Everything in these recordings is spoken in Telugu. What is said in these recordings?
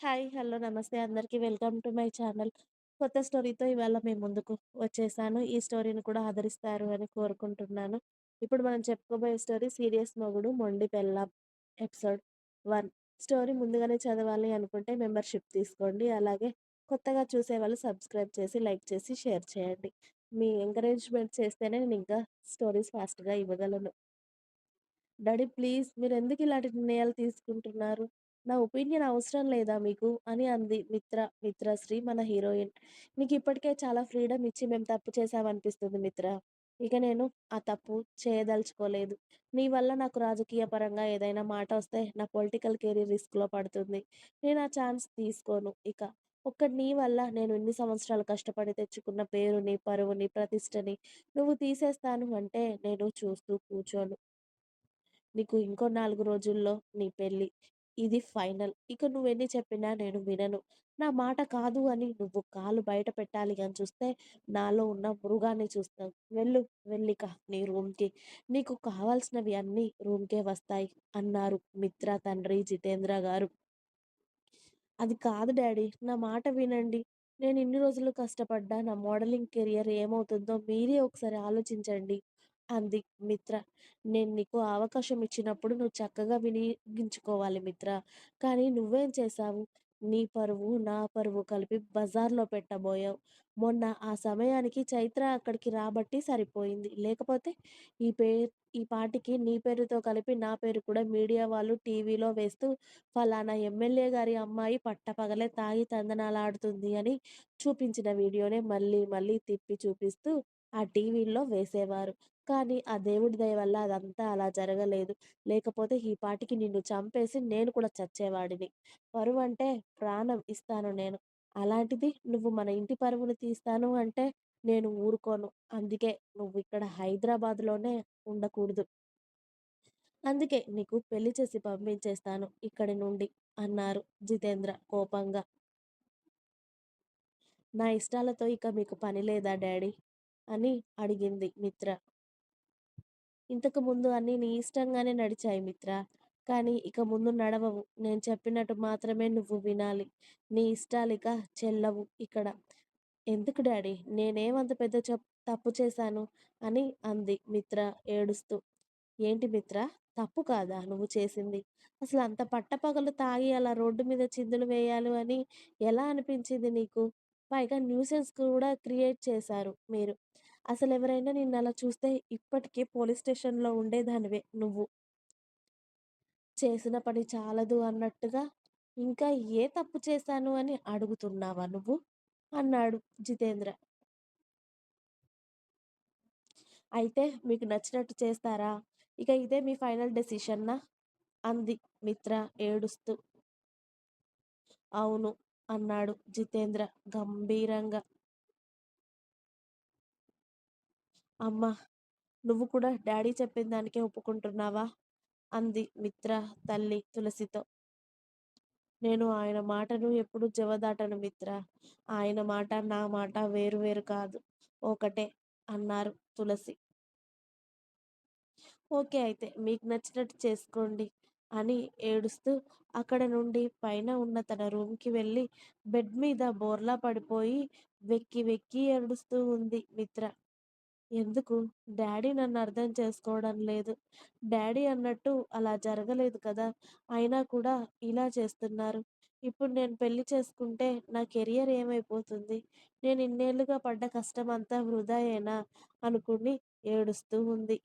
హాయ్. హలో. నమస్తే అందరికి. Welcome to my channel. కొత్త స్టోరీతో ఇవాళ మేము ముందుకు వచ్చేసాను. ఈ స్టోరీని కూడా ఆదరిస్తారు అని కోరుకుంటున్నాను. ఇప్పుడు మనం చెప్పుకోబోయే స్టోరీ 'సీరియస్ మొగుడు మొండి పెళ్ళాం' ఎపిసోడ్ వన్ స్టోరీ ముందుగానే చదవాలి అనుకుంటే మెంబర్‌షిప్ తీసుకోండి. అలాగే కొత్తగా చూసే వాళ్ళు సబ్స్క్రైబ్ చేసి, లైక్ చేసి, షేర్ చేయండి. మీ ఎంకరేజ్‌మెంట్ చేస్తేనే నేను ఇంకా స్టోరీస్ ఫాస్ట్‌గా ఇవ్వగలను. డాడీ ప్లీజ్ మీరు ఎందుకు ఇలాంటి నిర్ణయాలు తీసుకుంటున్నారు? నా ఒపీనియన్ అవసరం లేదా మీకు? అని అంది మిత్ర. మిత్రశ్రీ మన హీరోయిన్. మీకు ఇప్పటికే చాలా ఫ్రీడమ్ ఇచ్చి మేము తప్పు చేశామనిపిస్తుంది మిత్ర ఇక నేను ఆ తప్పు చేయదలుచుకోలేదు. నీ వల్ల నాకు రాజకీయ పరంగా ఏదైనా మాట వస్తే నా పొలిటికల్ కెరీర్ రిస్క్‌లో పడుతుంది. నేను ఆ ఛాన్స్ తీసుకోను ఇక. ఒక్క నీ వల్ల నేను ఇన్ని సంవత్సరాలు కష్టపడి తెచ్చుకున్న పేరుని, పరువుని, ప్రతిష్టని నువ్వు తీసేస్తాను అంటే నేను చూస్తూ కూర్చోను. నీకు ఇంకో నాలుగు రోజుల్లో నీ పెళ్ళి ఇది ఫైనల్. ఇక నువ్వెన్ని చెప్పినా నేను వినను. నా మాట కాదు అని నువ్వు కాలు బయట పెట్టాలి అని చూస్తే నాలో ఉన్న మృగాన్ని చూస్తావు. వెళ్ళు. వెళ్ళిక నీ రూమ్‌కి. నీకు కావాల్సినవి అన్నీ రూమ్‌కే వస్తాయి అన్నారు మిత్ర తండ్రి జితేంద్ర గారు. అది కాదు డాడీ. నా మాట వినండి. నేను ఇన్ని రోజులు కష్టపడ్డా నా మోడలింగ్ కెరియర్ ఏమవుతుందో మీరే ఒకసారి ఆలోచించండి అంది మిత్ర. నేను నీకు అవకాశం ఇచ్చినప్పుడు నువ్వు చక్కగా వినియోగించుకోవాలి మిత్రా. కానీ నువ్వేం చేశావు? నీ పరువు, నా పరువు కలిపి బజార్‌లో పెట్టబోయావు. మొన్న ఆ సమయానికి చైత్ర అక్కడికి రాబట్టి సరిపోయింది. లేకపోతే ఈ పే ఈ పాటికి నీ పేరుతో కలిపి నా పేరు కూడా మీడియా వాళ్ళు టీవీలో వేస్తూ ఫలానా ఎమ్మెల్యే గారి అమ్మాయి పట్టపగలే తాగి తందనాలాడుతుంది అని చూపించిన వీడియోనే మళ్ళీ మళ్ళీ తిప్పి చూపిస్తూ ఆ టీవీల్లో వేసేవారు. కానీ ఆ దేవుడి దయ వల్ల అదంతా అలా జరగలేదు. లేకపోతే ఈ పాటికి నిన్ను చంపేసి నేను కూడా చచ్చేవాడిని. పరువు అంటే ప్రాణం ఇస్తాను నేను. అలాంటిది నువ్వు మన ఇంటి పరువుని తీస్తాను అంటే నేను ఊరుకోను. అందుకే నువ్విక్కడ హైదరాబాద్‌లోనే ఉండకూడదు. అందుకే నీకు పెళ్ళి చేసి పంపించేస్తాను ఇక్కడి నుండి అన్నారు జితేంద్ర కోపంగా. నా ఇష్టాలతో ఇక మీకు పని లేదా డాడీ? అని అడిగింది మిత్ర. ఇంతకు ముందు అన్నీ నీ ఇష్టంగానే నడిచాయి మిత్రా. కానీ ఇక ముందు నడవవు. నేను చెప్పినట్టు మాత్రమే నువ్వు వినాలి. నీ ఇష్టాలిక చెల్లవు ఇక్కడ. ఎందుకు డాడీ? నేనేం అంత పెద్ద చెప్ తప్పు చేశాను? అని అంది మిత్ర ఏడుస్తూ. ఏంటి మిత్రా? తప్పు కాదా నువ్వు చేసింది? అసలు అంత పట్టపగలు తాగి అలా రోడ్డు మీద చిందులు వేయాలి అని ఎలా అనిపించింది నీకు? పైగా న్యూసెన్స్ కూడా క్రియేట్ చేశారు మీరు. అసలు ఎవరైనా నిన్ను నిన్నలా చూస్తే ఇప్పటికే పోలీస్ స్టేషన్‌లో ఉండేదానివే నువ్వు. చేసిన పని చాలదు అన్నట్టుగా ఇంకా ఏ తప్పు చేశాను అని అడుగుతున్నావా నువ్వు? అన్నాడు జితేంద్ర. అయితే మీకు నచ్చినట్టు చేస్తారా? ఇక ఇదే మీ ఫైనల్ డెసిషన్నా అంది మిత్ర ఏడుస్తూ. అవును అన్నాడు జితేంద్ర గంభీరంగా. అమ్మా! నువ్వు కూడా డాడీ చెప్పిన దానికే ఒప్పుకుంటున్నావా? అంది మిత్ర తల్లి తులసితో. నేను ఆయన మాటను ఎప్పుడు జవదాటను మిత్ర ఆయన మాట, నా మాట వేరు వేరు కాదు. ఒకటే అన్నారు తులసి. ఓకే అయితే మీకు నచ్చినట్టు చేసుకోండి అని ఏడుస్తూ అక్కడ నుండి పైన ఉన్న తన రూమ్‌కి వెళ్ళి బెడ్ మీద బోర్లా పడిపోయి వెక్కి వెక్కి ఏడుస్తూ ఉంది మిత్ర. ఎందుకు? డాడీ నన్ను అర్థం చేసుకోవడం లేదు. డాడీ అన్నట్టు అలా జరగలేదు కదా! అయినా కూడా ఇలా చేస్తున్నారు. ఇప్పుడు నేను పెళ్ళి చేసుకుంటే నా కెరియర్ ఏమైపోతుంది? నేను ఇన్నేళ్ళుగా పడ్డ కష్టమంతా వృధాయేనా అనుకుని ఏడుస్తూ ఉంది.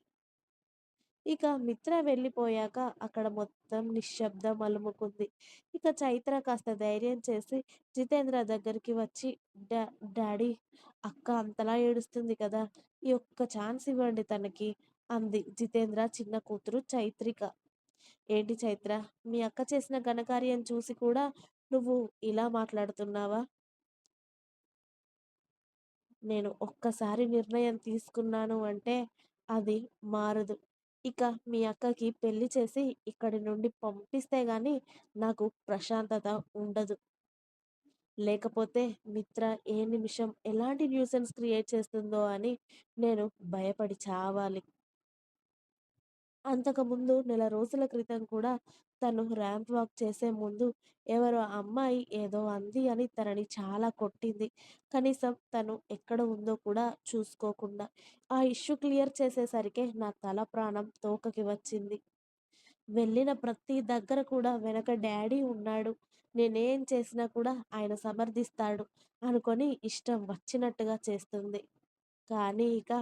ఇక మిత్ర వెళ్ళిపోయాక అక్కడ మొత్తం నిశ్శబ్దం అలుముకుంది. ఇక చైత్ర కాస్త ధైర్యం చేసి జితేంద్ర దగ్గరికి వచ్చి డా డాడీ అక్క అంతలా ఏడుస్తుంది కదా! ఈ ఒక్క ఛాన్స్ ఇవ్వండి తనకి అంది జితేంద్ర చిన్న కూతురు చైత్రిక. ఏంటి చైత్ర? మీ అక్క చేసిన ఘనకార్యం చూసి కూడా నువ్వు ఇలా మాట్లాడుతున్నావా? నేను ఒక్కసారి నిర్ణయం తీసుకున్నాను అంటే అది మారదు. ఇక మీ అక్కకి పెళ్ళి చేసి ఇక్కడి నుండి పంపిస్తే గాని నాకు ప్రశాంతత ఉండదు. లేకపోతే మిత్ర ఏ నిమిషం ఎలాంటి న్యూసెన్స్ క్రియేట్ చేస్తుందో అని నేను భయపడి చావాలి. అంతకుముందు నెల రోజుల క్రితం కూడా తను ర్యాంప్ వాక్ చేసే ముందు ఎవరో అమ్మాయి ఏదో అంది అని తనని చాలా కొట్టింది. కనీసం తను ఎక్కడ ఉందో కూడా చూసుకోకుండా. ఆ ఇష్యూ క్లియర్ చేసేసరికే నా తల ప్రాణం తోకకి వచ్చింది. వెళ్ళిన ప్రతి దగ్గర కూడా వెనక డాడీ ఉన్నాడు. నేనేం చేసినా కూడా ఆయన సమర్థిస్తాడు అనుకొని ఇష్టం వచ్చినట్టుగా చేస్తుంది. కానీ ఇక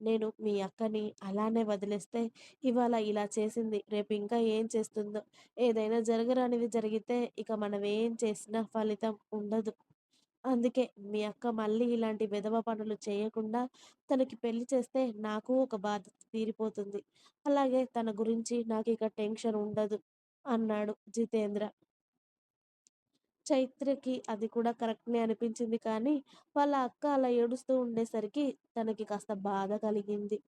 నేను మీ అక్కని అలానే వదిలేస్తే ఇవాళ ఇలా చేసింది రేపు ఇంకా ఏం చేస్తుందో ఏదైనా జరగరానిది జరిగితే ఇక మనం ఏం చేసినా ఫలితం ఉండదు. అందుకే మీ అక్క మళ్ళీ ఇలాంటి విధవ పనులు చేయకుండా తనకి పెళ్ళి చేస్తే నాకు ఒక బాధ్యత తీరిపోతుంది. అలాగే తన గురించి నాకు ఇక టెన్షన్ ఉండదు అన్నాడు జితేంద్ర. చైత్రకి అది కూడా కరెక్ట్‌నే అనిపించింది కానీ, వాళ్ళ అక్క అలా ఏడుస్తూ ఉండేసరికి తనకి కాస్త బాధ కలిగింది.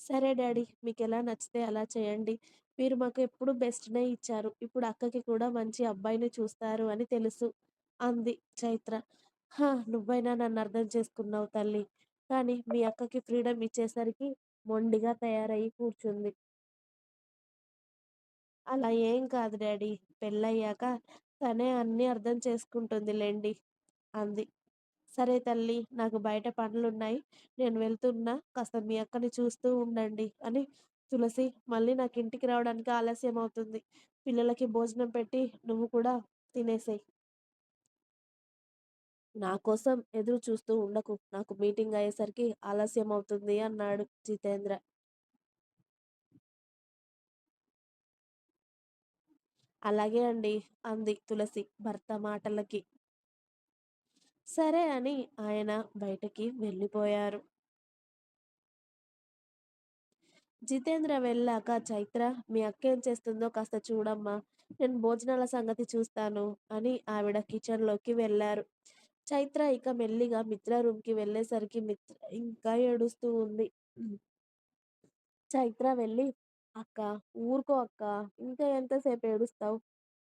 సరే డాడీ మీకు ఎలా నచ్చితే అలా చేయండి. మీరు మాకు ఎప్పుడు బెస్ట్‌నే ఇచ్చారు. ఇప్పుడు అక్కకి కూడా మంచి అబ్బాయిని చూస్తారు అని తెలుసు అంది చైత్ర. హా! నువ్వైనా నన్ను అర్థం చేసుకున్నావు తల్లి కానీ మీ అక్కకి ఫ్రీడమ్ ఇచ్చేసరికి మొండిగా తయారయ్యి కూర్చుంది. అలా ఏం కాదు డాడీ. పెళ్ళయ్యాక తనే అన్నీ అర్థం చేసుకుంటుంది లేండి అంది. సరే తల్లి నాకు బయట పనులున్నాయి. నేను వెళ్తున్నా. కాస్త మీ అక్కని చూస్తూ ఉండండి అని తులసి మళ్ళీ నాకు ఇంటికి రావడానికి ఆలస్యం అవుతుంది పిల్లలకి భోజనం పెట్టి నువ్వు కూడా తినేసేయ్. నా కోసం ఎదురు చూస్తూ ఉండకు. నాకు మీటింగ్ అయ్యేసరికి ఆలస్యం అవుతుంది అన్నాడు జితేంద్ర. అలాగే అండి అంది తులసి భర్త మాటలకి. సరే అని ఆయన బయటకి వెళ్ళిపోయారు. జితేంద్ర వెళ్ళాక చైత్ర మీ అక్క ఏం చేస్తుందో కాస్త చూడమ్మా. నేను భోజనాల సంగతి చూస్తాను అని ఆవిడ కిచెన్‌లోకి వెళ్ళారు చైత్ర ఇక మెల్లిగా మిత్ర రూమ్‌కి వెళ్ళేసరికి మిత్ర ఇంకా ఏడుస్తూ ఉంది. చైత్ర వెళ్ళి అక్కా! ఊరుకో అక్కా! ఇంకా ఎంతసేపు ఏడుస్తావు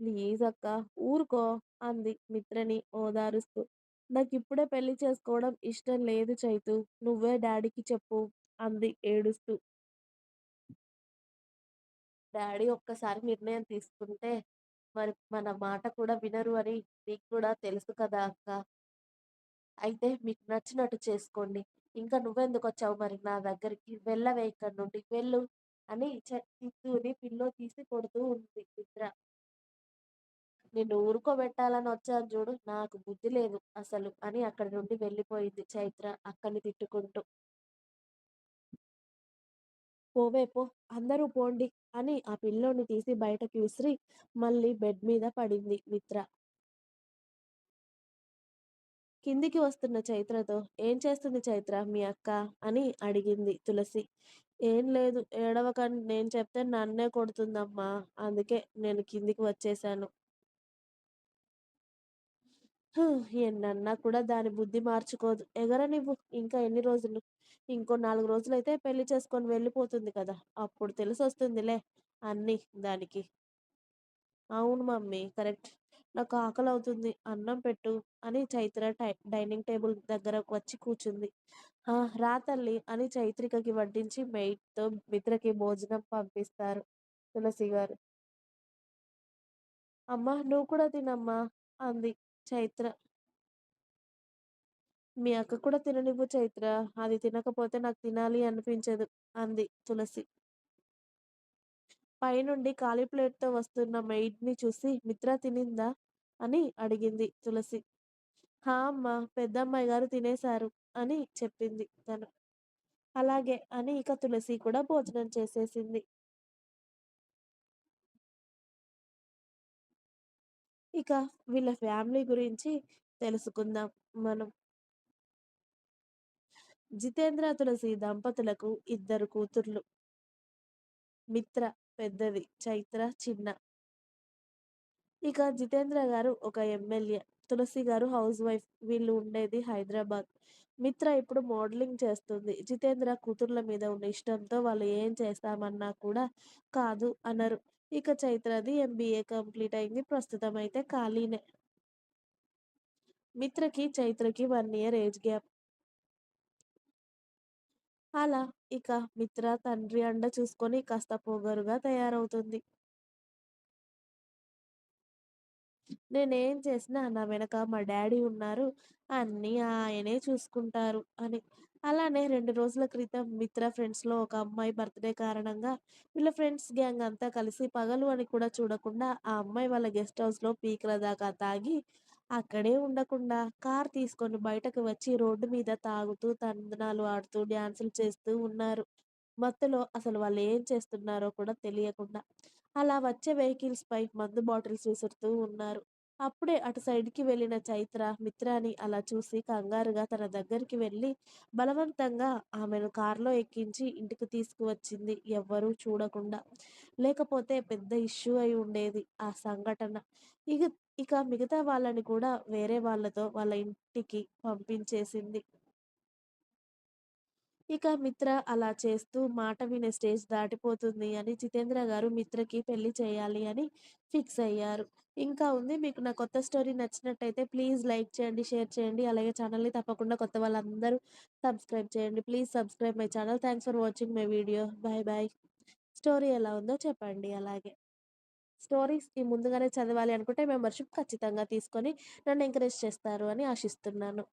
ప్లీజ్ అక్కా! ఊరుకో అంది మిత్రని ఓదారుస్తూ. నాకిప్పుడే పెళ్ళి చేసుకోవడం ఇష్టం లేదు చైతూ. నువ్వే డాడీకి చెప్పు అంది ఏడుస్తూ. డాడీ ఒక్కసారి నిర్ణయం తీసుకుంటే మరి మన మాట కూడా వినరు అని నీకు కూడా తెలుసు కదా అక్కా! అయితే మీకు నచ్చినట్టు చేసుకోండి. ఇంక నువ్వెందుకొచ్చావు మరి నా దగ్గరికి? వెళ్ళవే ఇక్కడి నుండి. వెళ్ళు అని చ చిత్తూని పిల్లో తీసి కొడుతూ ఉంది మిత్ర. నిన్ను ఊరుకోబెట్టాలని వచ్చాను చూడు. నాకు బుద్ధి లేదు అసలు అని అక్కడి నుండి వెళ్ళిపోయింది చైత్ర అక్కని తిట్టుకుంటూ. పోవే పో! అందరూ పోండి అని ఆ పిల్లోని తీసి బయటకు విసిరి మళ్ళీ బెడ్ మీద పడింది మిత్ర. కిందికి వస్తున్న చైత్రతో ఏం చేస్తుంది చైత్ర మీ అక్క? అని అడిగింది తులసి. ఏం లేదు ఏడవకని నేను చెప్తే నన్నే కొడుతుందమ్మా! అందుకే నేను కిందికి వచ్చేసాను హు! ఎన్నన్నా కూడా దాని బుద్ధి మార్చుకోదు. ఎగరనివ్వు ఇంకా ఎన్ని రోజులు? ఇంకో నాలుగు రోజులు అయితే పెళ్ళి చేసుకొని వెళ్ళిపోతుంది కదా! అప్పుడు తెలిసొస్తుందిలే అన్నీ దానికి. అవును మమ్మీ కరెక్ట్. నాకు ఆకలి అవుతుంది అన్నం పెట్టు అని చైత్ర టై డైనింగ్ టేబుల్ దగ్గరకు వచ్చి కూర్చుంది. ఆ! రా తల్లి అని చైత్రికకి వడ్డించి మెయిడ్‌తో మిత్రకి భోజనం పంపిస్తారు తులసి గారు అమ్మా! నువ్వు కూడా తినమ్మా! అంది చైత్ర. మీ అక్క కూడా తిననివ్వు చైత్ర. అది తినకపోతే నాకు తినాలి అనిపించదు అంది తులసి. పైనుండి ఖాళీ ప్లేట్‌తో వస్తున్న మెయిడ్‌ని చూసి మిత్ర తినిందా? అని అడిగింది తులసి. హా అమ్మ పెద్దమ్మాయి గారు తినేశారు అని చెప్పింది తను. అలాగే అని ఇక తులసి కూడా భోజనం చేసేసింది. ఇక వీళ్ళ ఫ్యామిలీ గురించి తెలుసుకుందాం మనం. జితేంద్ర, తులసి దంపతులకు ఇద్దరు కూతుర్లు. మిత్ర పెద్దది. చైత్ర చిన్న. ఇక జితేంద్ర గారు ఒక ఎమ్మెల్యే. తులసి గారు హౌస్ వైఫ్. వీళ్ళు ఉండేది హైదరాబాద్. మిత్ర ఇప్పుడు మోడలింగ్ చేస్తుంది. జితేంద్ర కూతుర్ల మీద ఉన్న ఇష్టంతో వాళ్ళు ఏం చేస్తామన్నా కూడా కాదు అనరు. ఇక చైత్రది ఎంబీఏ కంప్లీట్ అయింది. ప్రస్తుతం అయితే ఖాళీనే. మిత్రకి, చైత్రకి వన్ ఇయర్ ఏజ్ గ్యాప్. అలా ఇక మిత్ర తండ్రి అండ చూసుకొని కాస్త పొగరుగా తయారవుతుంది. నేనేం చేసినా నా వెనక మా డాడీ ఉన్నారు. అన్నీ ఆయనే చూసుకుంటారు అని. అలానే రెండు రోజుల క్రితం మిత్ర ఫ్రెండ్స్‌లో ఒక అమ్మాయి బర్త్‌డే కారణంగా వీళ్ళ ఫ్రెండ్స్ గ్యాంగ్ అంతా కలిసి పగలు అని కూడా చూడకుండా ఆ అమ్మాయి వాళ్ళ గెస్ట్ హౌస్‌లో పీకల దాకా తాగి, అక్కడే ఉండకుండా కార్ తీసుకొని బయటకు వచ్చి రోడ్డు మీద తాగుతూ, తందనాలు ఆడుతూ, డాన్సులు చేస్తూ ఉన్నారు. మత్తులో అసలు వాళ్ళు ఏం చేస్తున్నారో కూడా తెలియకుండా. అలా వచ్చే వెహికల్స్ పై మందు బాటిల్స్ విసురుతూ ఉన్నారు. అప్పుడే అటు సైడ్‌కి వెళ్ళిన చైత్ర మిత్రాని అలా చూసి కంగారుగా తన దగ్గరికి వెళ్ళి బలవంతంగా ఆమెను కార్‌లో ఎక్కించి ఇంటికి తీసుకువచ్చింది ఎవ్వరూ చూడకుండా. లేకపోతే పెద్ద ఇష్యూ అయి ఉండేది ఆ సంఘటన. ఇక ఇక మిగతా వాళ్ళని కూడా వేరే వాళ్ళతో వాళ్ళ ఇంటికి పంపించేసింది. ఇక మిత్ర అలా చేస్తూ మాట వినే స్టేజ్ దాటిపోతుంది అని జితేంద్ర గారు మిత్రకి పెళ్ళి చేయాలి అని ఫిక్స్ అయ్యారు. ఇంకా ఉంది మీకు నా కొత్త స్టోరీ నచ్చినట్టయితే ప్లీజ్ లైక్ చేయండి, షేర్ చేయండి. అలాగే ఛానల్‌ని తప్పకుండా కొత్త వాళ్ళందరూ సబ్స్క్రైబ్ చేయండి. Please subscribe my channel. Thanks for watching my video. Bye bye. Story ఎలా ఉందో చెప్పండి అలాగే. స్టోరీస్‌కి ముందుగానే చదవాలి అనుకుంటే మెంబర్‌షిప్ ఖచ్చితంగా తీసుకొని నన్ను ఎంకరేజ్ చేస్తారు అని ఆశిస్తున్నాను.